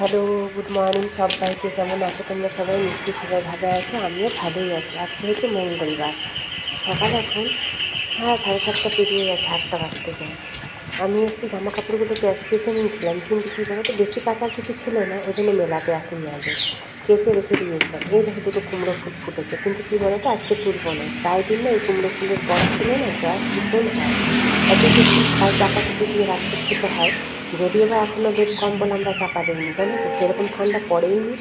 Hello, good morning সবাইকে। কেমন আছো তোমরা সবাই? নিশ্চয়ই সবাই ভালো আছো, আমিও ভালোই আছি। আজকে হচ্ছে মঙ্গলবার। সকাল এখন হ্যাঁ সাড়ে সাতটা পেরিয়ে গেছে, আটটা বাজতে চাই আমি এসেছি জামা কাপড়গুলো কেচে নিয়েছিলাম, কিন্তু কী বলতো, বেশি কাচার কিছু ছিল না ওই জন্য মেলাতে আসিনি আগে। কেচে রেখে দিয়েছিলাম। এই দেখো দুটো কুমড়ো ফুল ফুটেছে, কিন্তু কী বলতো, আজকে তুলবো না। প্রায় দিন না এই কুমড়ো ফুলের বড় ছিল না, গ্যাস ভীষণ হয়। এত বেশি আর চাপা চাপি দিয়ে রাখতে শুতে হয়। যদিও বা এখনও লেপ কম্বল আমরা চাপা দিইনি, জানো তো? সেরকম ঠান্ডা পড়েইনি।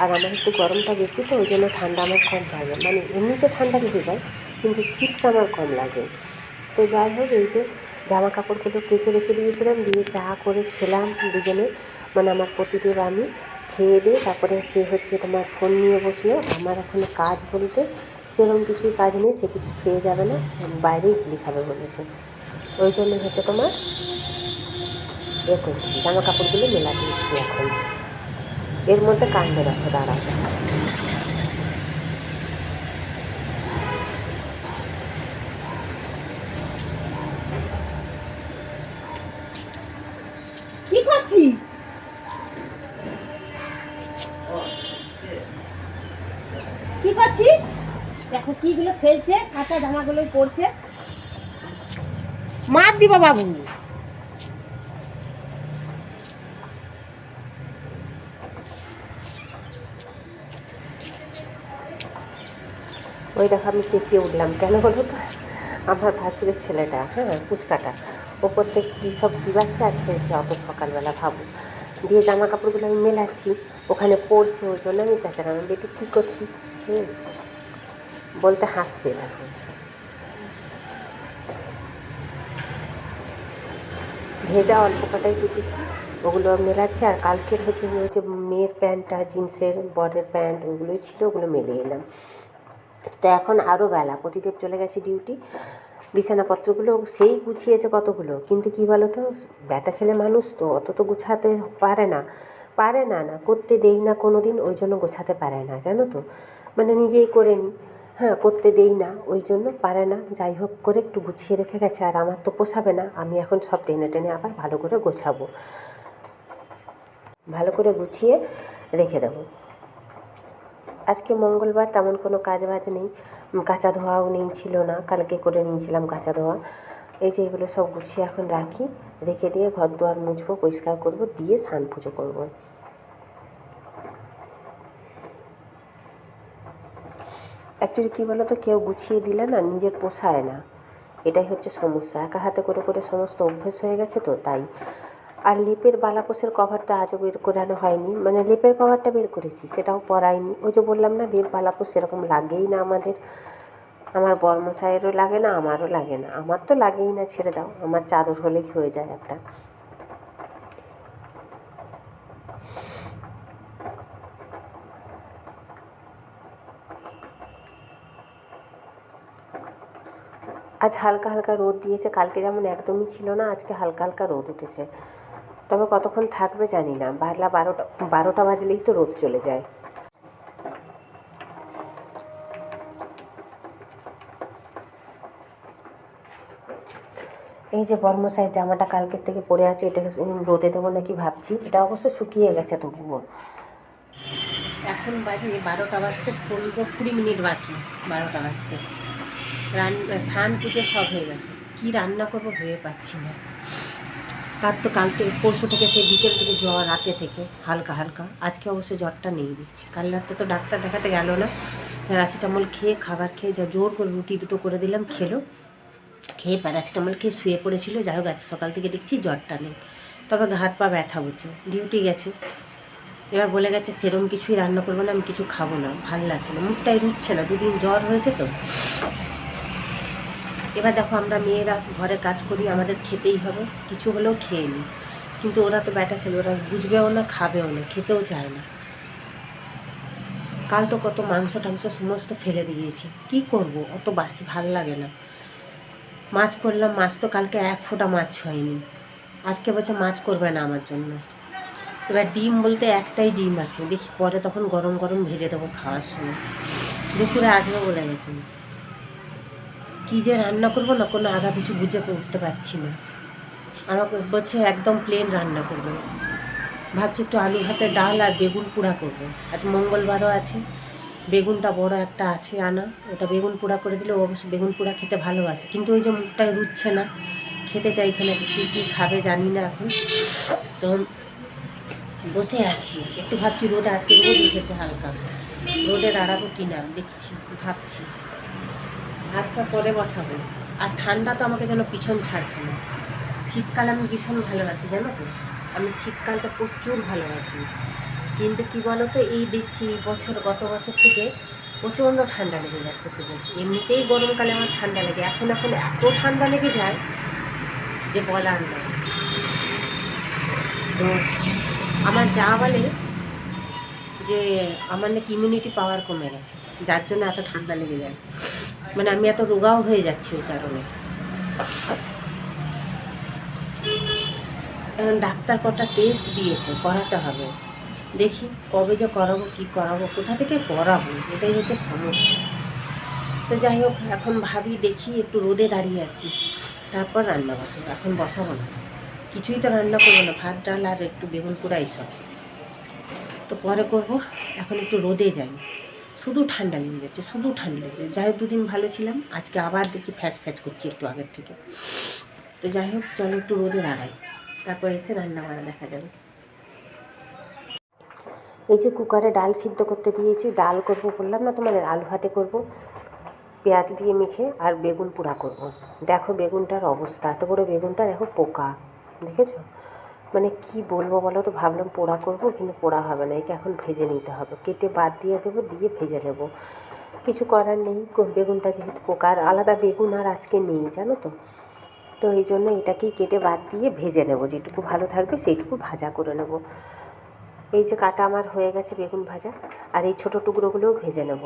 আর আমার একটু গরমটা বেশি তো, ওই জন্য ঠান্ডা আমার কম লাগে। মানে এমনিতে ঠান্ডা লেগে যায়, কিন্তু শীতটা আমার কম লাগে। তো যাই হোক, এই যে জামা কাপড়গুলো কেচে রেখে দিয়েছিলাম, দিয়ে চা করে খেলাম দুজনে। মানে আমার পতিদেব, আমি খেয়ে দিয়ে তারপরে সে হচ্ছে তোমার ফোন নিয়ে বসল। আমার এখন কাজ বলতে সেরকম কিছুই কাজ নেই, সে কিছু খেয়ে যাবে না, বাইরেই খাবে বলেছে। ওই জন্য হচ্ছে তোমার এ করছি জামা কাপড়গুলো মেলাতে এসছি এখন। এর মধ্যে কাণ্ড দেখো, দাঁড়াও, দেখাচ্ছি। কি করছিস? কি করছিস? দেখো কিগুলো ফেলছে, কাঁচা জামাগুলো পড়ছে। মার দিবা বাবু। ওই দেখো আমি চেঁচিয়ে উঠলাম, কেন বলো তো? আমার ভাসুরের ছেলেটা হ্যাঁ পুচকাটা ওপর থেকে কী সব চিবাচ্ছে আর খেলছে অত সকালবেলা ভাবো। দিয়ে জামা কাপড়গুলো আমি মেলাচ্ছি, ওখানে পড়ছে ওই জন্য। আমি চাচালাম আমি বেটু কী করছিস? হুম। বলতে হাসছে দেখো ভেজা অল্প কটাই কেচেছি, ওগুলো মেলাচ্ছি। আর কালকের হচ্ছে হচ্ছে মেয়ের প্যান্টটা, জিন্সের বরের প্যান্ট, ওগুলোই ছিল, ওগুলো মেলে এলাম। তো এখন আরও বেলা। প্রতিদেব চলে গেছে ডিউটি বিছানাপত্রগুলো সেই গুছিয়েছে কতগুলো? কিন্তু কী বলো তো ব্যাটা ছেলে মানুষ তো, অত তো গুছাতে পারে না। পারে না না, করতে দেই না কোনো দিন ওই জন্য গোছাতে পারে না, জানো তো? মানে নিজেই করে নিই হ্যাঁ করতে দেই না, ওই জন্য পারে না। যাই হোক করে একটু গুছিয়ে রেখে গেছে, আর আমার তো পোষাবে না। আমি এখন সব টেনে টেনে আবার ভালো করে গোছাবো। ভালো করে গুছিয়ে রেখে দেবো। আজকে মঙ্গলবার তেমন কোনো কাজ বাজ নেই কাঁচা ধোয়াও নেই, ছিল না। কালকে করে নিয়েছিলাম কাঁচা ধোয়া। এই যে এগুলো সব গুছিয়ে এখন রাখি, রেখে দিয়ে ঘর দুয়ার মুছবো, পরিষ্কার করব, দিয়ে স্নান পুজো করব। অ্যাকচুয়ালি কী বলো তো কেউ গুছিয়ে দিলে না নিজের পোষায় না। এটাই হচ্ছে সমস্যা। একা হাতে করে করে সমস্ত অভ্যেস হয়ে গেছে তো, তাই। আর লেপের বালাপোষের কভারটা আজও বের করানো হয়নি। মানে লেপের কভারটা বের করেছি, সেটাও পরাইনি ওই যে বললাম না, লেপ বালাপোষ সেরকম লাগেই না আমাদের। আমার বর্মশাইয়েরও লাগে না, আমারও লাগে না। আমার তো লাগেই না, ছেড়ে দাও। আমার চাদর হলেই হয়ে যায় একটা। আজ হালকা হালকা রোদ দিয়েছে। কালকে যেমন একদমই ছিল না, আজকে হালকা হালকা রোদ উঠেছে। তবে কতক্ষণ থাকবে জানি না। বারলা বারোটা বারোটা বাজলেই তো রোদ চলে যায়। এই যে বর্মশাইয়ের জামাটা কালকের থেকে পরে আছে, এটাকে রোদে দেবো নাকি ভাবছি। এটা অবশ্য শুকিয়ে গেছে তবুও। এখন বাজে বারোটা বাজতে পনেরো কুড়ি মিনিট বাকি, বারোটা বাজতে। রান্না স্নান পুজো সব হয়ে গেছে। কি রান্না করব ভেবে পাচ্ছি না। তার তো কালকে পরশু থেকে সেই বিকেল থেকে জ্বর, রাতে থেকে, হালকা হালকা। আজকে অবশ্য জ্বরটা নেই দেখছি কাল রাতে তো ডাক্তার দেখাতে গেল না। প্যারাসিটামল খেয়ে, খাবার খেয়ে যা জোর করে রুটি দুটো করে দিলাম, খেলো। খেয়ে প্যারাসিটামল খেয়ে শুয়ে পড়েছিল। যাই হোক, আজ সকাল থেকে দেখছি জ্বরটা নেই। তবে হাত পা ব্যথা হচ্ছে। ডিউটি গেছে। এবার বলে গেছে, সেরম কিছুই রান্না করব না, আমি কিছু খাব না। ভালো লাগছে না। মুখটাই রুচ্ছে না। দুদিন জ্বর হয়েছে তো? এবার দেখো আমরা মেয়েরা ঘরে কাজ করি, আমাদের খেতেই হবে, কিছু হলেও খেয়ে নিই। কিন্তু ওরা তো ব্যাটা ছেলে, ওরা বুঝবেও না, খাবেও না, খেতেও চায় না। কাল তো কত মাংস টাংস সমস্ত ফেলে দিয়েছি, কি করব? অত বাসি ভালো লাগে না। মাছ করলাম, মাছ তো কালকে এক ফোঁটা মাছ হয়নি। আজকে বলছে মাছ করবে না আমার জন্য। এবার ডিম বলতে একটাই ডিম আছে, দেখি পরে তখন গরম গরম ভেজে দেবো খাওয়ার সময়। দুপুরে আসবে বলে গেছেন কী যে রান্না করব না কোনো আগা কিছু বুঝে উঠতে পারছি না। আমাকে বলছে, একদম প্লেন রান্না করবে। ভাবছি একটু আলু ভাতের ডাল আর বেগুন পোড়া করব। আজ মঙ্গলবারও আছে, বেগুনটা বড় একটা আছে আনা। ওটা বেগুন পোড়া করে দিলে ও অবশ্য বেগুন পোড়া খেতে ভালোবাসে। কিন্তু ওই যে মুখটায় রুচ্ছে না, খেতে চাইছে না, কী কী খাবে জানি না এখন। তো বসে আছি। একটু ভাবছি রোদে আজকে রোদ উঠেছে হালকা। রোদে দাঁড়াবো কি না দেখছি, ভাবছি। ভাতটা পরে বসাবো। আর ঠান্ডা তো আমাকে যেন পিছন ছাড়ছে না। শীতকাল আমি ভীষণ ভালোবাসি, জানো তো? আমি শীতকালটা প্রচুর ভালোবাসি। কিন্তু কি বলো তো এই দেখছি বছর গত বছর থেকে প্রচণ্ড ঠান্ডা লেগে যাচ্ছে শুধু। এমনিতেই গরমকালে আমার ঠান্ডা লেগে, এখন এখন এত ঠান্ডা লেগে যায় যে বলার নয় তো আমার যা বলে যে আমার নাকি ইমিউনিটি পাওয়ার কমে গেছে, যার জন্য এত ঠান্ডা লেগে যায় মানে আমি এত রোগাও হয়ে যাচ্ছি ওই কারণে। ডাক্তার কটা টেস্ট দিয়েছে, করাতে হবে। দেখি কবে যে করাবো, কি করাবো, কোথা থেকে করাবো, এটাই হচ্ছে সমস্যা। তো যাই হোক, এখন ভাবি দেখি একটু রোদে দাঁড়িয়ে আসি তারপর রান্না বসাবো, এখন বসাবো না। কিছুই তো রান্না করব না, ভাত, ডাল আর একটু বেগুন পোড়া এইসব। তো পরে করব, এখন একটু রোদে যাই। শুধু ঠান্ডা লেগে যাচ্ছে, শুধু ঠান্ডা লেগে যাচ্ছে। যাই হোক, দুদিন ভালো ছিলাম, আজকে আবার দেখছি ফ্যাচ ফ্যাচ করছি একটু আগের থেকে। তো যাই হোক, চলো একটু রোদে দাঁড়াই, তারপর এসে রান্না বান্না দেখা যাবে। এই যে কুকারে ডাল সিদ্ধ করতে দিয়েছি, ডাল করব বললাম না তোমাদের আলু ভাতে করব, পেঁয়াজ দিয়ে মেখে আর বেগুন পোড়া করব। দেখো বেগুনটার অবস্থা, এত বড় বেগুনটা দেখো পোকা, দেখেছ? মানে কি বলব বলো তো? ভাবলাম পোড়া করব, কিন্তু পোড়া হবে না। একে এখন ভেজে নিতে হবে। কেটে বাদ দিয়ে দেবো, দিয়ে ভেজে নেব। কিছু করার নেই। বেগুনটা যেহেতু পোকার, আলাদা বেগুন আর আজকে নেই, জানো তো? তো এই জন্য এটাকেই কেটে বাদ দিয়ে ভেজে নেব। যেটুকু ভালো থাকবে সেইটুকু ভাজা করে নেব। এই যে কাটা আমার হয়ে গেছে বেগুন ভাজা, আর এই ছোটো টুকরোগুলোও ভেজে নেব।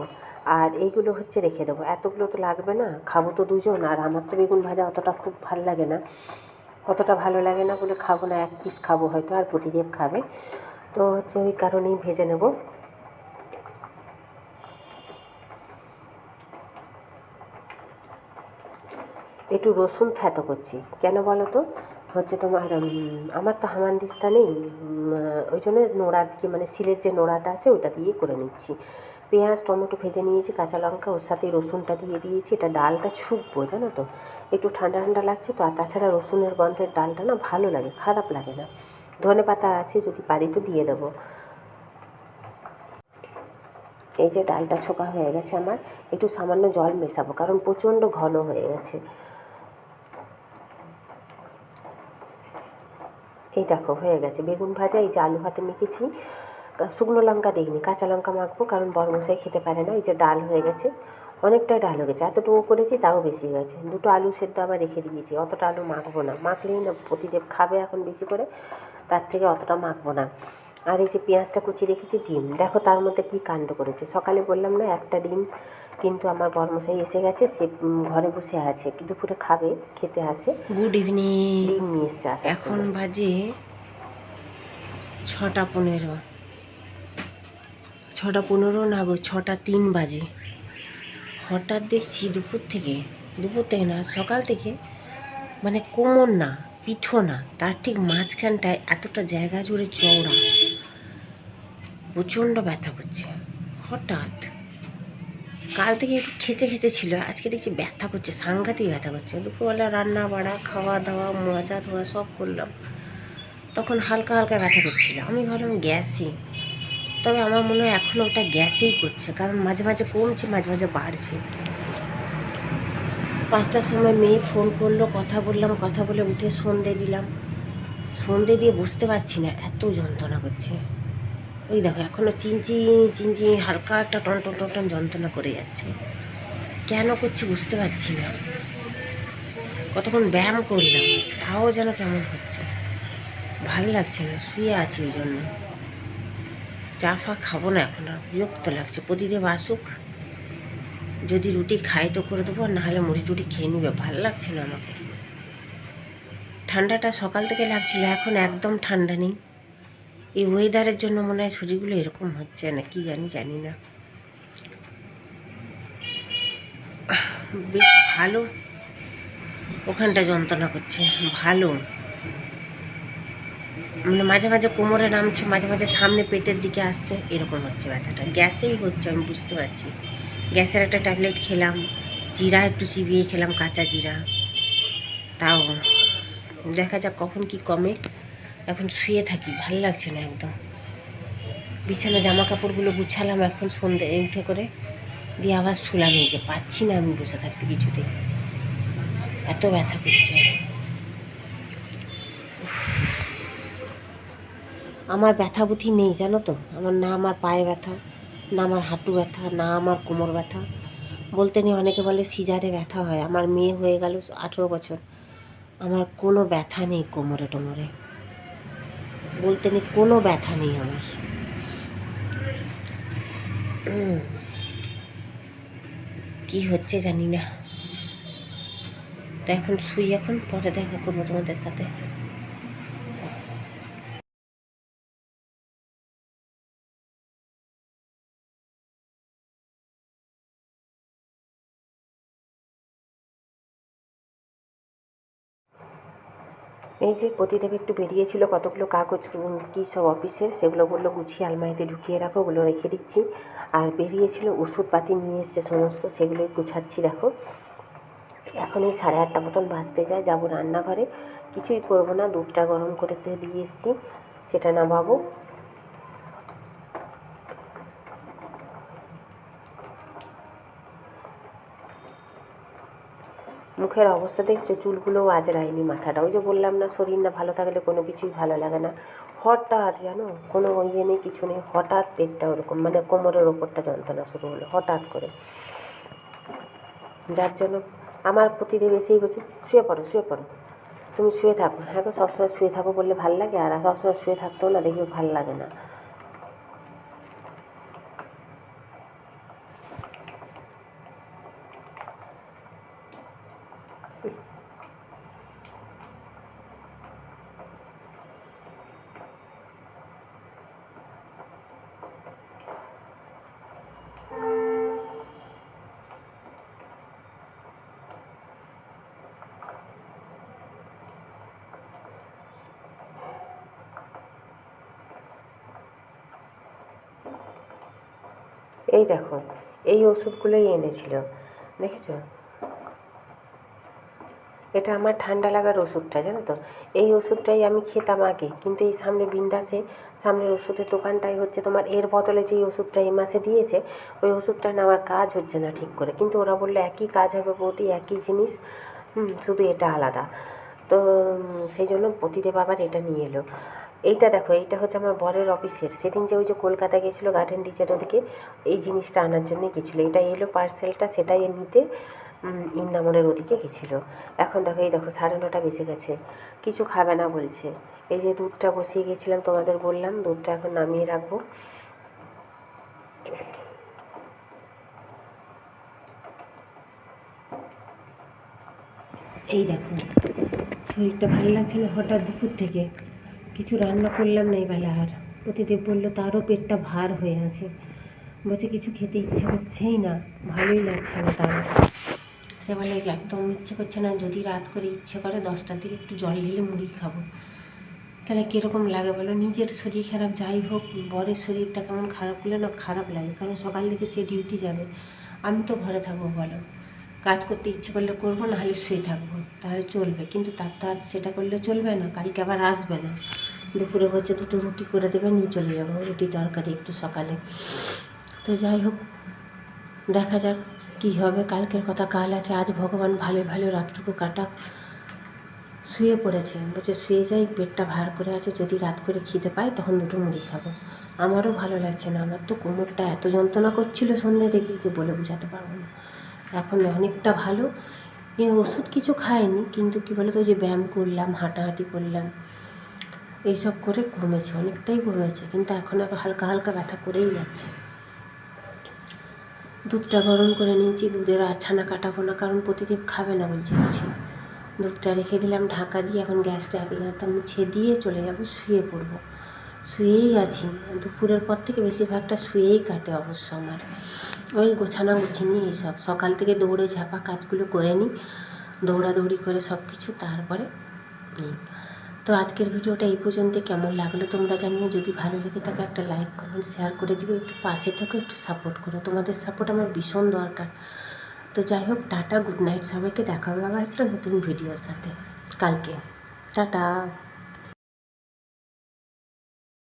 আর এইগুলো হচ্ছে রেখে দেবো। এতগুলো তো লাগবে না। খাব তো দুজন, আর আমার তো বেগুন ভাজা অতটা খুব ভালো লাগে না। অতটা ভালো লাগে না বলে খাব না, এক পিস খাব হয়তো, আর প্রতিদেব খাবে। তো হচ্ছে ওই কারণেই ভেজে নেব। একটু রসুন থ্যাতো করছি। কেন বলো তো? হচ্ছে তোমার আমার তো হামানদিস্তা নেই ওই জন্য নোড়া দিয়ে মানে সিলের যে নোড়াটা আছে, ওইটা দিয়ে করে নিচ্ছি। পেঁয়াজ, টমেটো ভেজে নিয়েছি, কাঁচা লঙ্কা, ওর সাথে রসুনটা দিয়ে দিয়েছি। এটা ডালটা ছুকবো জানো তো? একটু ঠান্ডা ঠান্ডা লাগছে তো, আর তাছাড়া রসুনের গন্ধের ডালটা না ভালো লাগে, খারাপ লাগে না। ধনে পাতা আছে, যদি পারি তো দিয়ে দেবো। এই যে ডালটা ছোকা হয়ে গেছে আমার, একটু সামান্য জল মেশাবো, কারণ প্রচণ্ড ঘন হয়ে গেছে। এই দেখো, হয়ে গেছে। বেগুন ভাজা, এই যে আলু ভাতে মেখেছি। শুকনো লঙ্কা দিইনি কাঁচা লঙ্কা মাখবো কারণ বড়মশাই খেতে পারে না এই যে ডাল হয়ে গেছে অনেকটাই ডাল হয়ে গেছে এতটুকু করেছি তাও বেশি হয়ে গেছে দুটো আলু সেদ্ধ আবার রেখে দিয়েছি অতটা আলু মাখবো না মাখলেই না প্রতিদেব খাবে এখন বেশি করে তার থেকে অতটা মাখবো না। আর এই যে পেঁয়াজটা কুচি রেখেছি ডিম দেখো তার মধ্যে কী কাণ্ড করেছে। সকালে বললাম না একটা ডিম কিন্তু আমার বর্মশাই এসে গেছে সে ঘরে বসে আছে দুপুরে খাবে খেতে আসে। গুড ইভিনিং ডিম নিয়ে এসছে এখন বাজে ছটা পনেরো। ছটা পনেরো না গো, ছটা তিন বাজে। হঠাৎ দেখছি দুপুর থেকে দুপুর থেকে না, সকাল থেকে মানে কোমর না, পিঠো না, তার ঠিক মাঝখানটায় এতটা জায়গা জুড়ে চওড়া। প্রচণ্ড ব্যথা করছে, হঠাৎ। কাল থেকে একটু খেচে খেচে ছিল, আজকে দেখছি ব্যথা করছে, সাংঘাতিক ব্যথা করছে। দুপুরবেলা রান্না বাড়া, খাওয়া দাওয়া, মজা ধোয়া সব করলাম। তখন হালকা হালকা ব্যথা করছিল। আমি ভাবলাম গ্যাসই তবে আমার মনে হয় এখনও ওটা গ্যাসেই করছে, কারণ মাঝে মাঝে কমছে, মাঝে মাঝে বাড়ছে। পাঁচটার সময় মেয়ে ফোন করল, কথা বললাম, কথা বলে উঠে সন্ধে দিলাম। সন্ধে দিয়ে বুঝতে পারছি না, এত যন্ত্রণা করছে। ওই দেখো এখনও চিনচি চিনচি হালকা একটা টন টন টন টন যন্ত্রণা করে যাচ্ছে। কেন করছি বুঝতে পারছি না। কতক্ষণ ব্যায়াম করলাম, তাও যেন কেমন হচ্ছে। ভালো লাগছে না, শুয়ে আছি ওই জন্য। চা ফা খাব না এখন, আর বিরক্ত লাগছে। প্রতিদেব আসুক, যদি রুটি খাই তো করে দেবো নাহলে মুড়ি টুটি খেয়ে নিবে। ভালো লাগছে না আমাকে। ঠান্ডাটা সকাল থেকে লাগছিল, এখন একদম ঠান্ডা নেই। এই ওয়েদারের জন্য মনে হয় শরীরগুলো এরকম হচ্ছে না, কি জানি জানি না। বেশ ভালো। ওখানটা যন্ত্রণা করছে, ভালো। মানে মাঝে মাঝে কোমরে নামছে, মাঝে মাঝে সামনে পেটের দিকে আসছে, এরকম হচ্ছে ব্যথাটা গ্যাসেই হচ্ছে, আমি বুঝতে পারছি। গ্যাসের একটা ট্যাবলেট খেলাম, জিরা একটু চিবিয়ে খেলাম, কাঁচা জিরা। তাও দেখা যাক কখন কি কমে। এখন শুয়ে থাকি, ভালো লাগছে না একদম। বিছানা জামা কাপড়গুলো গুছালাম এখন সন্ধে উঠে করে। দিয়ে আবার শুলাম এই যে, পাচ্ছি না আমি বসে থাকতে কিছুতেই। এত ব্যথা করছে। আমার ব্যথা বুথি নেই, জানো তো? আমার না আমার পায়ে ব্যথা, না আমার হাঁটু ব্যথা, না আমার কোমর ব্যথা। বলতে নেই, অনেকে বলে সিজারে ব্যথা হয়। আমার মেয়ে হয়ে গেল আঠেরো বছর। আমার কোনো ব্যথা নেই কোমরে টোমরে। বলতে নেই, কোনো ব্যথা নেই আমার। কি হচ্ছে জানি না। তো এখন শুই এখন, পরে দেখা করব তোমাদের সাথে। এই যে প্রতিদেব একটু বেরিয়েছিল, কতগুলো কাগজ কী সব অফিসের, সেগুলো বলল, গুছিয়ে আলমারিতে ঢুকিয়ে রাখো, ওগুলো রেখে দিচ্ছি। আর বেরিয়েছিল, ওষুধপাতি নিয়ে এসছে সমস্ত, সেগুলোই গুছাচ্ছি, দেখো। এখন এই সাড়ে আটটা মতন ভাজতে যায়, যাব রান্নাঘরে। কিছুই করব না, দুধটা গরম করে দিয়ে এসছি, সেটা নামাবো। মুখের অবস্থা দেখছ, চুলগুলোও আজরায়নি মাথাটা। ওই যে বললাম না, শরীর না ভালো থাকলে কোনো কিছুই ভালো লাগে না। হঠাৎ জানো, কোনো ইয়ে নেই, কিছু নেই, হঠাৎ পেটটা ওরকম মানে কোমরের ওপরটা যন্ত্রণা শুরু হলো, হঠাৎ করে। যার জন্য আমার প্রতিদেব এসেই বলছে, শুয়ে পড়ো শুয়ে পড়ো। তুমি শুয়ে থাকো। হ্যাঁ গো, সবসময় শুয়ে থাকো বললে ভালো লাগে, আর সবসময় শুয়ে থাকতেও না দেখবে ভালো লাগে না। এই দেখো, এই ওষুধগুলোই এনেছিল, দেখেছ? এটা আমার ঠান্ডা লাগার ওষুধটা, জানো তো? এই ওষুধটাই আমি খেতাম আগে, কিন্তু এই সামনে বিন্দাসে, সামনের ওষুধের দোকানটাই হচ্ছে তোমার এর বদলে যেই ওষুধটা এই মাসে দিয়েছে, ওই ওষুধটা না আমার কাজ হচ্ছে না ঠিক করে। কিন্তু ওরা বলল একই কাজ হবে প্রতি একই জিনিস শুধু এটা আলাদা। তো সেই জন্য প্রতিদেব আবার এটা নিয়ে এলো। এইটা দেখো, এইটা হচ্ছে আমার বরের অফিসের। সেদিন যে ওই যে কলকাতা গেছিল গার্ডেন টিচার ওদিকে, এই জিনিসটা আনার জন্য গেছিল। এটা এলো পার্সেলটা সেটাই নিতে ইন্দামনের ওদিকে গেছিল। এখন দেখো, এই দেখো, সাড়ে নটা বেজে গেছে। কিছু খাবে না বলছে। এই যে দুধটা বসিয়ে গেছিলাম, তোমাদের বললাম, দুধটা এখন নামিয়ে রাখব। এই দেখো, শরীরটা ভালো লাগছে না হঠাৎ দুপুর থেকে? কিছু রান্না করলাম না এবেলা আর। প্রতিদেব বলল, তারও পেটটা ভার হয়ে আছে। বলছে, কিছু খেতে ইচ্ছে করছেই না। ভালোই লাগছে না তার। সে বলে, একদম ইচ্ছে করছে না, যদি রাত করে ইচ্ছে করে, দশটার দিকে একটু জল ঢেলে মুড়ি খাব। তাহলে কীরকম লাগে বলো? নিজের শরীর খারাপ, যাই হোক, বরের শরীরটা কেমন খারাপ করলে না খারাপ লাগে। কারণ সকাল থেকে সে ডিউটি যাবে। আমি তো ঘরে থাকব, বলো। কাজ করতে ইচ্ছে করলে করব, নাহলে শুয়ে থাকব। তাহলে চলবে। কিন্তু তার তো আর সেটা করলে চলবে না। কালকে আবার আসবে না। দুপুরে হচ্ছে দুটো রুটি করে দেবে, নিয়ে চলে যাব। রুটি তরকারি একটু সকালে। তো যাই হোক, দেখা যাক কী হবে। কালকের কথা কাল আছে, আজ ভগবান ভালো ভালো রাতটুকু কাটাক। শুয়ে পড়েছে। বলছে, শুয়ে যাই, পেটটা ভার করে আছে। যদি রাত করে খিদে পায়, তখন দুটো মুড়ি খাব। আমারও ভালো লাগছে না। আমার তো কোমরটা এত যন্ত্রণা করছিল সন্ধ্যে থেকে যে বলে বোঝাতে পারব না। এখন অনেকটা ভালো। ওষুধ কিছু খাইনি, কিন্তু কী বলো তো যে ব্যায়াম করলাম, হাঁটাহাঁটি করলাম। এইসব করে কমেছে অনেকটাই কমেছে কিন্তু এখন হালকা হালকা ব্যথা করেই যাচ্ছে। দুধটা গরম করে নিয়েছি, দুধের আর ছানা কাটাবো না, কারণ প্রতিদিন খাবে না বলছে কিছু দুধটা রেখে দিলাম ঢাকা দিয়ে, এখন গ্যাসটা গাঁটা মুছে দিয়ে চলে যাব, শুয়ে পড়ব। শুয়েই আছি, দুপুরের পর থেকে বেশিরভাগটা শুয়েই কাটে অবশ্য আমার। ওই গোছানো গুছিনি এইসব, সকাল থেকে দৌড়ে ঝাপা কাজগুলো করে নিই, দৌড়াদৌড়ি করে সব কিছু তারপরে নিই তো আজকের ভিডিওটা এই পর্যন্ত। কেমন লাগল তোমরা জানিও। যদি ভালো লেগে থাকে একটা লাইক কমেন্ট শেয়ার করে দিবে একটু পাশে থেকে, একটু সাপোর্ট করো। তোমাদের সাপোর্ট আমার ভীষণ দরকার। তো যাই হোক, টাটা গুড নাইট সবাইকে। দেখা হবে আবার একটা নতুন ভিডিওর সাথে। কালকে। টাটা।